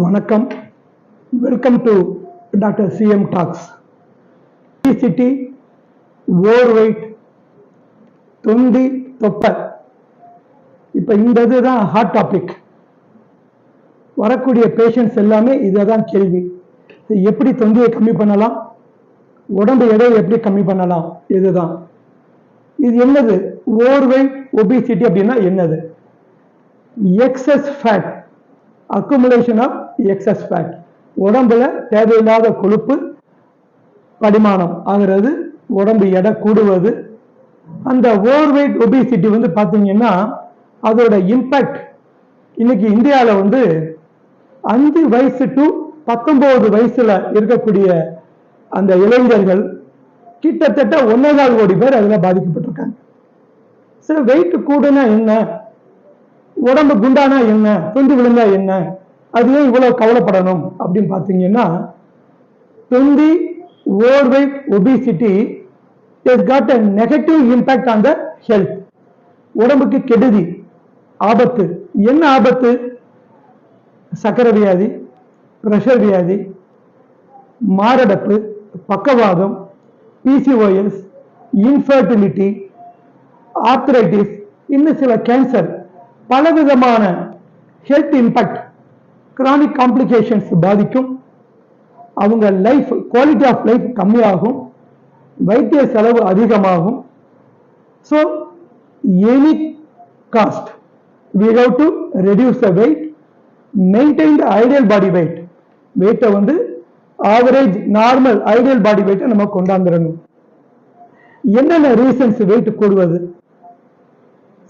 வணக்கம். Welcome to doctor CM talks city over weight தொந்தி தொப்பை இப்போ இந்த இதுதான் ஹாட் டாபிக் வரக்கூடிய பேஷண்ட்ஸ் எல்லாமே இதை தான் கேள்வி எப்படி தொந்தியை கம்மி பண்ணலாம்? உடம்பு எடையை எப்படி கம்மி பண்ணலாம்? இதுதான். இது என்னது? ஓவர் வெயிட் ஒபிசிட்டி அப்படின்னா என்னது? Excess fat accumulation of excess fat உடம்புல தேவையில்லாத கொழுப்பு படிமானம் ஆகிறது உடம்பு எடை கூடுவது. அந்த ஓவர் வெயிட் ஒபிசிட்டி வந்து பார்த்தீங்கன்னா அதோட இம்பேக்ட் இன்னைக்கு இந்தியாவில் வந்து அஞ்சு வயசு டு பத்தொன்பது வயசுல இருக்கக்கூடிய அந்த இளைஞர்கள் கிட்டத்தட்ட ஒன்னேகால் கோடி பேர் அதில் பாதிக்கப்பட்டிருக்காங்க. சரி வெயிட் கூடுனா என்ன? உடம்பு குண்டானா என்ன? தொந்தி விழுந்தா என்ன? அது ஏன் இவ்வளவு கவலைப்படணும் அப்படின்னு பார்த்தீங்கன்னா தொந்தி over weight obesity is got a negative impact on the health உடம்புக்கு கெடுதி ஆபத்து. என்ன ஆபத்து? சக்கரை வியாதி பிரஷர் வியாதி மாரடைப்பு பக்கவாதம் பிசிஓஎஸ் இன்ஃபர்டிலிட்டி ஆர்த்ரைட்டிஸ் இன்னும் சில கேன்சர் பலவிதமான ஹெல்த் இம்பாக்ட் கிரானிக் காம்ப்ளிகேஷன்ஸ் பாதிக்கும். அவங்க லைஃப் குவாலிட்டி ஆஃப் லைஃப் கம்மியாகும். வைத்திய செலவு அதிகமாகும். So any cost we have to reduce the weight maintain the ideal body weight வெயிட்டை வந்து ஆவரேஜ் நார்மல் ஐடியல் பாடி வெயிட்டை நம்ம கொண்டாந்துடணும் என்னென்ன ரீசன்ஸ் வெயிட் கூடுவது?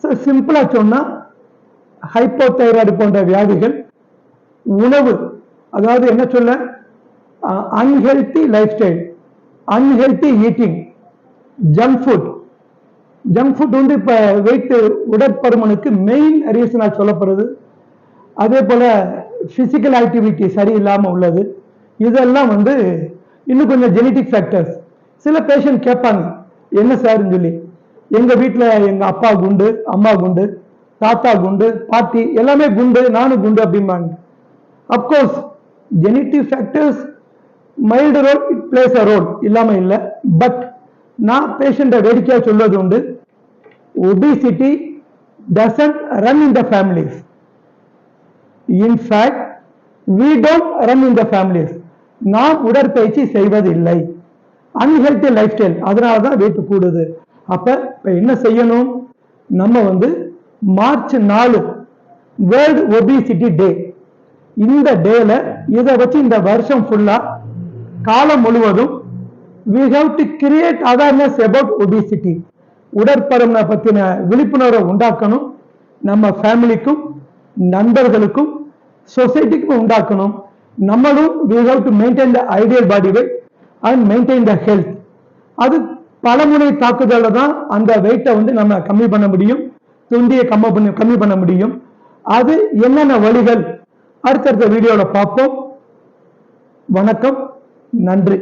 ஸோ சிம்பிளாக சொன்னால் ஹைப்போதைராய்டு போன்ற வியாதிகள் உணவு அதாவது என்ன சொல்ல? Unhealthy life style unhealthy eating junk food junk food வந்து இப்போ வெயிட் உடற்பருமனுக்கு மெயின் ரீசனாக சொல்லப்படுறது அதே போல் ஃபிசிக்கல் ஆக்டிவிட்டி சரியில்லாமல் உள்ளது. இதெல்லாம் வந்து இன்னும் கொஞ்சம் ஜெனட்டிக் ஃபேக்டர்ஸ் சில பேஷண்ட் கேட்பாங்க என்ன சார்னு சொல்லி? எங்கள் வீட்டில் எங்கள் அப்பா குண்டு அம்மா குண்டு தாத்தா குண்டு பாட்டி எல்லாமே குண்டு நானும் குண்டு அப்படிம்பாங்க. Of course genetic factors mild role it plays a role இல்லாமல் இல்லை. பட் நான் பேஷண்ட்டை வேடிக்கையாக சொல்வது உண்டு. Obesity doesn't run in the families in fact we don't run in the families நாம் உடற்பயிற்சி செய்வதில்லை. அன்ஹெல்தி லைஃப் ஸ்டைல் அதனால தான் வெயிட் கூடுது. அப்ப இப்ப என்ன செய்யணும்? நம்ம வந்து மார்ச் நாலு வேர்ல்டு ஒபிசிட்டி டே இந்த டேல இதை வச்சு இந்த வருஷம் ஃபுல்லா காலம் முழுவதும் we have to create awareness about obesity உடற்பருமனை பத்தின விழிப்புணர்வை உண்டாக்கணும். நம்ம ஃபேமிலிக்கும் நண்பர்களுக்கும் சொசைட்டிக்கும் உண்டாக்கணும். நம்மளும் we have to maintain the ideal body weight and maintain the health அது பலமுறை தாக்குதல தான் அந்த வெயிட்டை வந்து நம்ம கம்மி பண்ண முடியும். துண்டியை கம்மி பண்ண கம்மி பண்ண முடியும். அது என்னென்ன வழிகள்? அடுத்தடுத்த வீடியோவில் பார்ப்போம். வணக்கம். நன்றி.